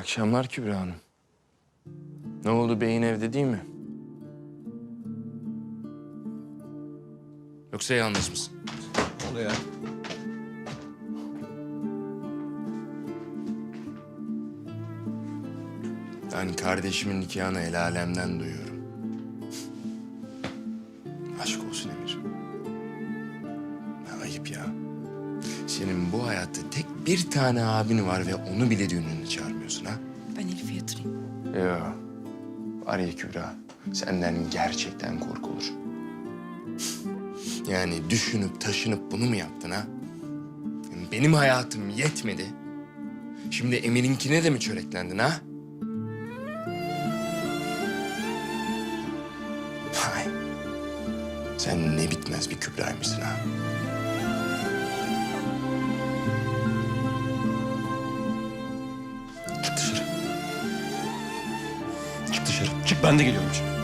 İyi akşamlar Kübra Hanım. Ne oldu beyin evde değil mi? Yoksa yalnız mısın? Ne ya? Ben kardeşimin nikahını el alemden duyuyorum. Aşk olsun Emir. Senin bu hayatta tek bir tane abin var ve onu bile düğününe çağırmıyorsun ha? Ben Elif'i yatırayım. Yo. Var ya Kübra, senden gerçekten korkulur. Yani düşünüp taşınıp bunu mu yaptın ha? Benim hayatım yetmedi. Şimdi Emir'inkine de mi çöreklendin ha? Hay. Sen ne bitmez bir Kübra'ymışsın ha. Ben de geliyorum.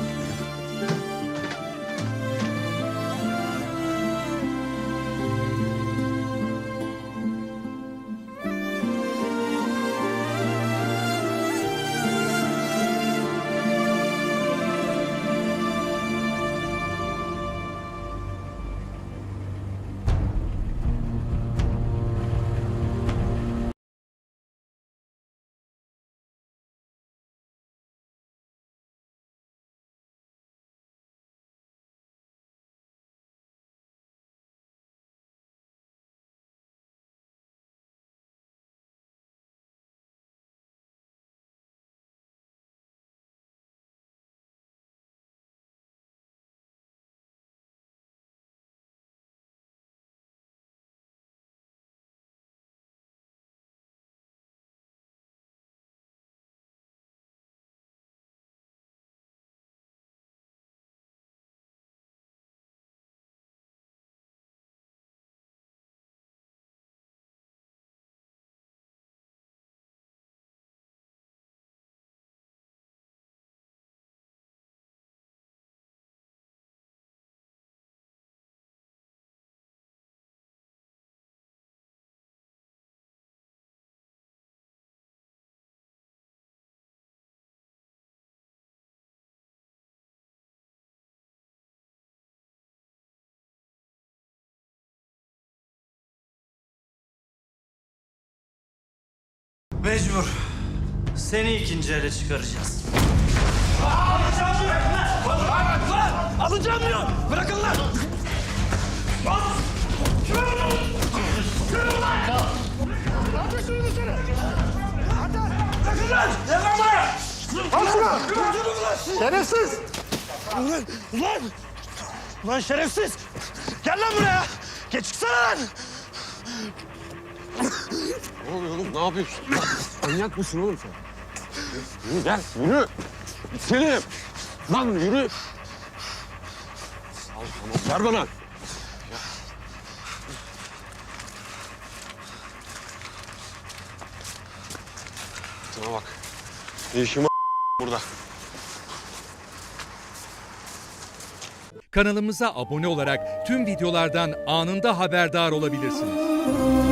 Mecbur. Seni ikinci ele çıkaracağız. Alacağım diyor. Bırakın lan. Şerefsiz! Ulan! Ulan! Ulan şerefsiz! Gel lan buraya! Geç çıksana lan! Ne oluyor oğlum? Ne yapıyorsun? Manyak mısın oğlum sen? Yürü gel, yürü. Selim. Lan yürü. Al tamam, ver bana. Sana bak. Ne işim var burada? Kanalımıza abone olarak tüm videolardan anında haberdar olabilirsiniz.